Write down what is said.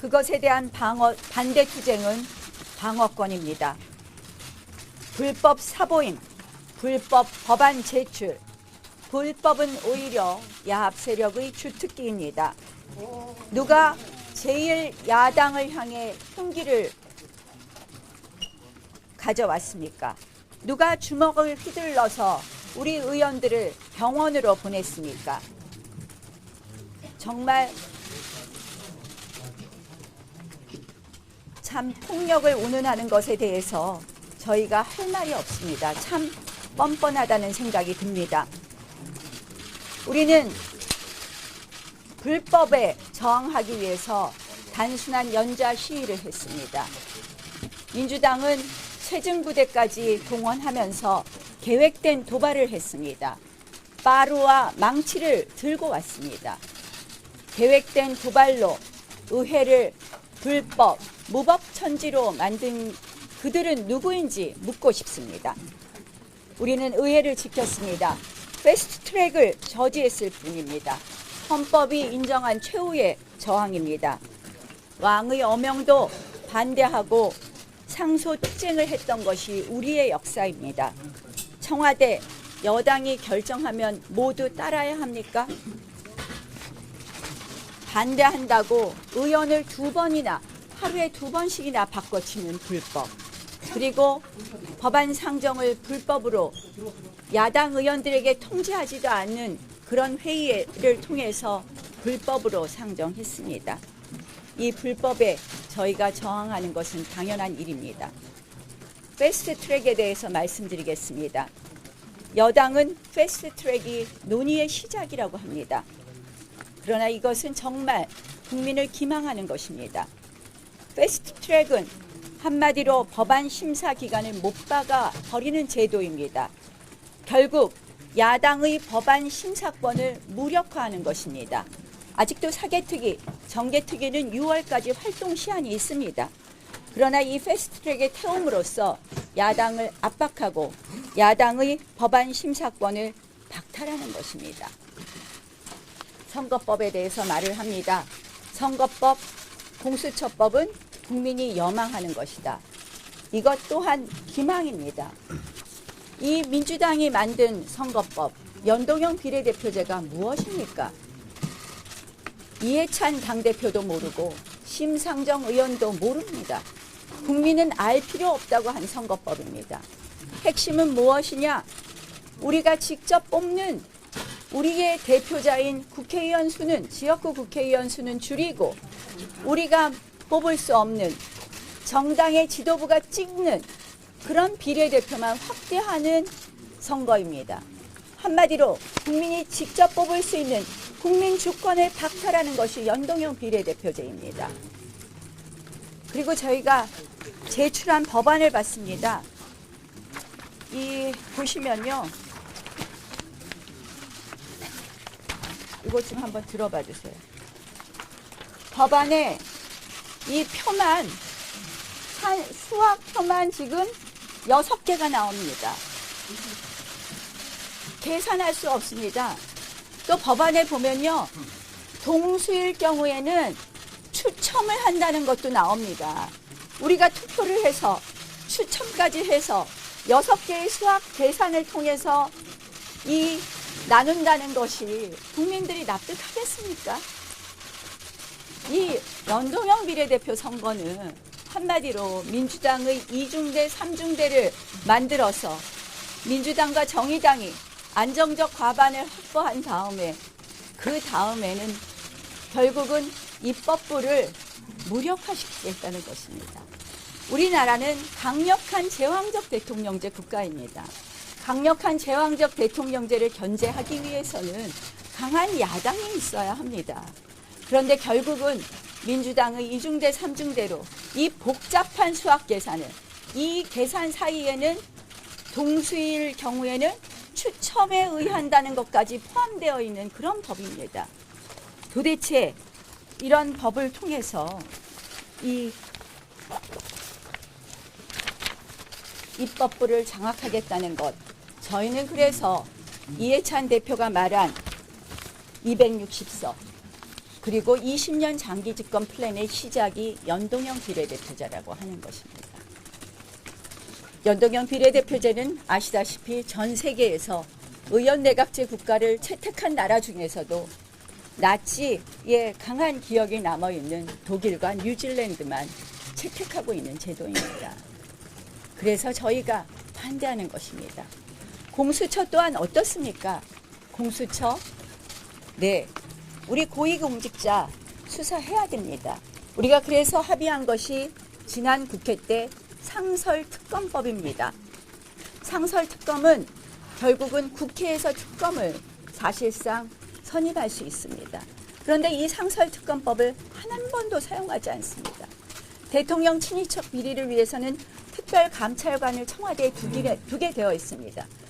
그것에 대한 방어, 반대 투쟁은 방어권입니다. 불법 사보임, 불법 법안 제출, 불법은 오히려 야합 세력의 주특기입니다. 누가 제일 야당을 향해 흉기를 가져왔습니까? 누가 주먹을 휘둘러서 우리 의원들을 병원으로 보냈습니까? 정말 참 폭력을 운운하는 것에 대해서 저희가 할 말이 없습니다. 참 뻔뻔하다는 생각이 듭니다. 우리는 불법에 저항하기 위해서 단순한 연좌 시위를 했습니다. 민주당은 최증부대까지 동원하면서 계획된 도발을 했습니다. 빠루와 망치를 들고 왔습니다. 계획된 도발로 의회를 불법, 무법 천지로 만든 그들은 누구인지 묻고 싶습니다. 우리는 의회를 지켰습니다. 패스트 트랙을 저지했을 뿐입니다. 헌법이 인정한 최후의 저항입니다. 왕의 어명도 반대하고 상소 투쟁을 했던 것이 우리의 역사입니다. 청와대 여당이 결정하면 모두 따라야 합니까? 반대한다고 의원을 두 번이나 하루에 두 번씩이나 바꿔치는 불법. 그리고 법안 상정을 불법으로 야당 의원들에게 통지하지도 않는 그런 회의를 통해서 불법으로 상정했습니다. 이 불법에 저희가 저항하는 것은 당연한 일입니다. 패스트 트랙에 대해서 말씀드리겠습니다. 여당은 패스트 트랙이 논의의 시작이라고 합니다. 그러나 이것은 정말 국민을 기망하는 것입니다. 패스트 트랙은 한마디로 법안 심사 기간을 못 박아 버리는 제도입니다. 결국 야당의 법안 심사권을 무력화하는 것입니다. 아직도 사개특위, 정개특위는 6월까지 활동 시한이 있습니다. 그러나 이 패스트트랙에 태움으로써 야당을 압박하고 야당의 법안 심사권을 박탈하는 것입니다. 선거법에 대해서 말을 합니다. 선거법, 공수처법은 국민이 여망하는 것이다. 이것 또한 기망입니다. 이 민주당이 만든 선거법, 연동형 비례대표제가 무엇입니까? 이해찬 당대표도 모르고 심상정 의원도 모릅니다. 국민은 알 필요 없다고 한 선거법입니다. 핵심은 무엇이냐? 우리가 직접 뽑는 우리의 대표자인 국회의원 수는 지역구 국회의원 수는 줄이고 우리가 뽑을 수 없는 정당의 지도부가 찍는 그런 비례대표만 확대하는 선거입니다. 한마디로 국민이 직접 뽑을 수 있는 국민 주권을 박탈하는 것이 연동형 비례대표제입니다. 그리고 저희가 제출한 법안을 봤습니다. 이 보시면요. 이것 좀 한번 들어봐 주세요. 법안에 이 표만 한 수학 표만 지금 여섯 개가 나옵니다. 계산할 수 없습니다. 또 법안에 보면요. 동수일 경우에는 추첨을 한다는 것도 나옵니다. 우리가 투표를 해서 추첨까지 해서 여섯 개의 수학 계산을 통해서 이 나눈다는 것이 국민들이 납득하겠습니까? 이 연동형 비례대표 선거는 한마디로 민주당의 이중대, 삼중대를 만들어서 민주당과 정의당이 안정적 과반을 확보한 다음에 그 다음에는 결국은 입법부를 무력화시키겠다는 것입니다. 우리나라는 강력한 제왕적 대통령제 국가입니다. 강력한 제왕적 대통령제를 견제하기 위해서는 강한 야당이 있어야 합니다. 그런데 결국은 민주당의 이중대, 삼중대로 이 복잡한 수학 계산을 이 계산 사이에는 동수일 경우에는 추첨에 의한다는 것까지 포함되어 있는 그런 법입니다. 도대체 이런 법을 통해서 이 입법부를 장악하겠다는 것. 저희는 그래서 이해찬 대표가 말한 260석 그리고 20년 장기 집권 플랜의 시작이 연동형 비례대표제라고 하는 것입니다. 연동형 비례대표제는 아시다시피 전 세계에서 의원 내각제 국가를 채택한 나라 중에서도 나치의 강한 기억이 남아 있는 독일과 뉴질랜드만 채택하고 있는 제도입니다. 그래서 저희가 반대하는 것입니다. 공수처 또한 어떻습니까? 공수처 네, 우리 고위공직자 수사해야 됩니다. 우리가 그래서 합의한 것이 지난 국회 때 상설특검법입니다. 상설특검은 결국은 국회에서 특검을 사실상 선임할 수 있습니다. 그런데 이 상설특검법을 한 한 번도 사용하지 않습니다. 대통령 친인척 비리를 위해서는 특별감찰관을 청와대에 두게, 두게 되어 있습니다.